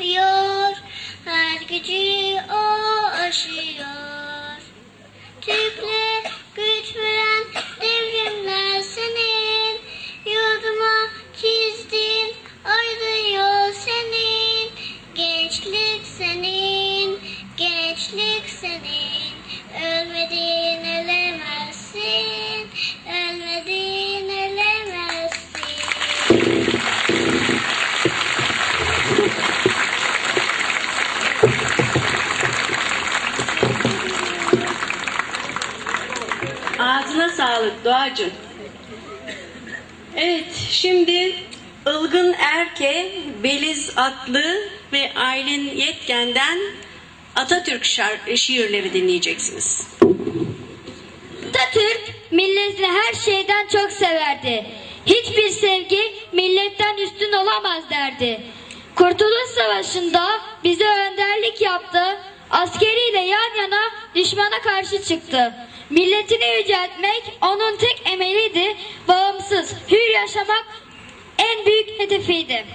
yaşıyor. Her gücü o aşıyor. Türk'le güç veren devrimler senin. Yurduma çizdin ayrı yol senin. Gençlik senin, gençlik senin. Ölmedin ölemezsin, ölmedin ölemezsin. Sağlık Doğacığım. Evet, şimdi Ilgın Erke, Beliz Atlı ve Aylin Yetken'den Atatürk şar- şiirleri dinleyeceksiniz. Atatürk milletini her şeyden çok severdi. Hiçbir sevgi milletten üstün olamaz derdi. Kurtuluş Savaşı'nda bize önderlik yaptı. Askeriyle yan yana düşmana karşı çıktı. Milletini yüceltmek onun tek emeliydi. Bağımsız, hür yaşamak en büyük hedefiydi.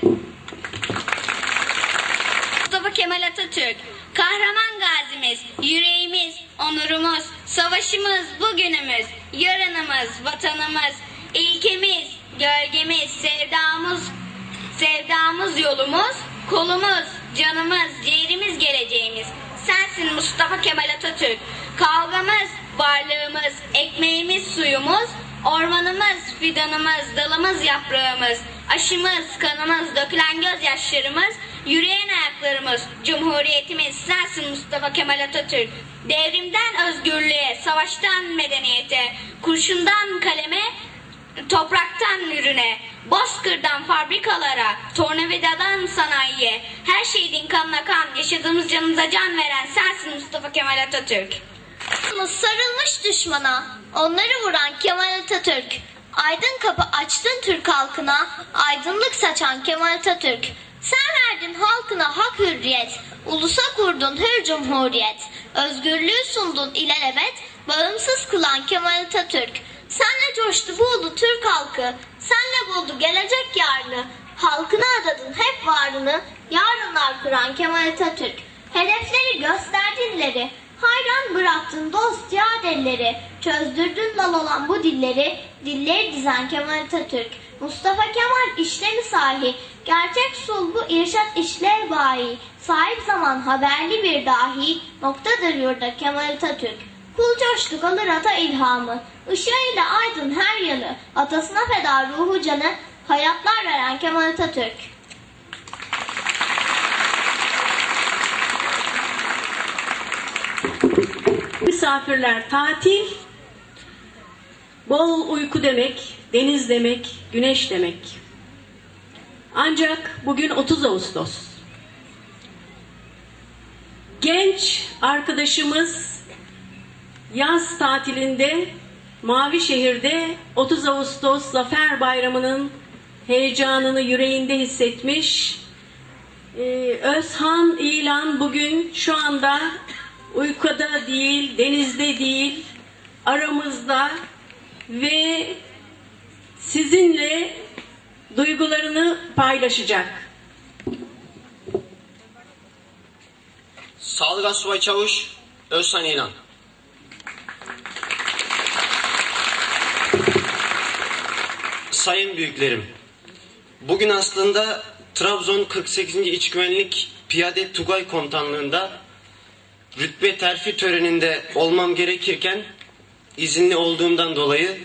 Mustafa Kemal Atatürk, kahraman gazimiz, yüreğimiz, onurumuz, savaşımız, bugünümüz, yarınımız, vatanımız, ilkemiz, gölgemiz, sevdamız, sevdamız yolumuz, kolumuz, canımız, ciğerimiz, geleceğimiz. Sensin Mustafa Kemal Atatürk. Kavgamız, varlığımız, ekmeğimiz, suyumuz, ormanımız, fidanımız, dalımız, yaprağımız, aşımız, kanımız, dökülen gözyaşlarımız, yürüyen ayaklarımız, cumhuriyetimiz sensin Mustafa Kemal Atatürk. Devrimden özgürlüğe, savaştan medeniyete, kurşundan kaleme, topraktan ürüne, bozkırdan fabrikalara, tornavidadan sanayiye, her şeyin kanla kan, yaşadığımız canımıza can veren sensin Mustafa Kemal Atatürk. Sarılmış düşmana, onları vuran Kemal Atatürk. Aydın kapı açtın Türk halkına, aydınlık saçan Kemal Atatürk. Sen verdin halkına hak hürriyet, ulusa kurdun hür cumhuriyet. Özgürlüğü sundun ilelebet, bağımsız kılan Kemal Atatürk. Senle coştu bu ulu Türk halkı, senle buldu gelecek yarını. Halkına adadın hep varını, yarınlar kuran Kemal Atatürk. Hedefleri gösterdinleri, hayran bıraktın dost yad elleri, çözdürdün dal olan bu dilleri, dilleri dizen Kemal Atatürk. Mustafa Kemal işte misahi, gerçek sul bu irşat işlev bayi, sahip zaman haberli bir dahi, noktadır yurda Kemal Atatürk. Kul coştuk alır ata ilhamı, ışığıyla aydın her yanı, atasına feda ruhu canı, hayatlar veren Kemal Atatürk. Misafirler tatil, bol uyku demek, deniz demek, güneş demek. Ancak bugün 30 Ağustos. Genç arkadaşımız yaz tatilinde Mavi Şehir'de 30 Ağustos Zafer Bayramı'nın heyecanını yüreğinde hissetmiş. Ee, Özhan İlan bugün şu anda uykuda değil, denizde değil, aramızda ve sizinle duygularını paylaşacak. Sağlık Asubay Çavuş Özhan İnan. Sayın büyüklerim, bugün aslında Trabzon 48. İç Güvenlik Piyade Tugay Komutanlığı'nda rütbe terfi töreninde olmam gerekirken izinli olduğumdan dolayı